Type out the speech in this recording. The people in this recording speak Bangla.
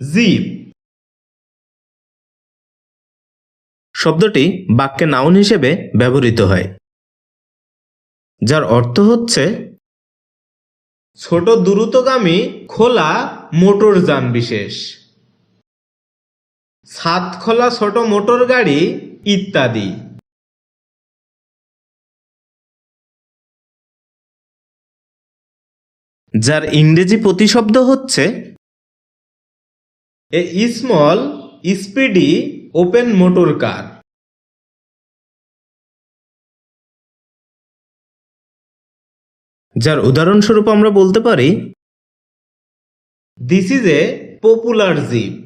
জিপ শব্দটি বাক্যে নাউন হিসেবে ব্যবহৃত হয়, যার অর্থ হচ্ছে ছোট দ্রুতগামী খোলা মোটর যান বিশেষ, ছাদ খোলা ছোট মোটর গাড়ি ইত্যাদি। যার ইংরেজি প্রতিশব্দ হচ্ছে a small speedy open motor car যার উদাহরণস্বরূপ আমরা বলতে পারি this is a popular jeep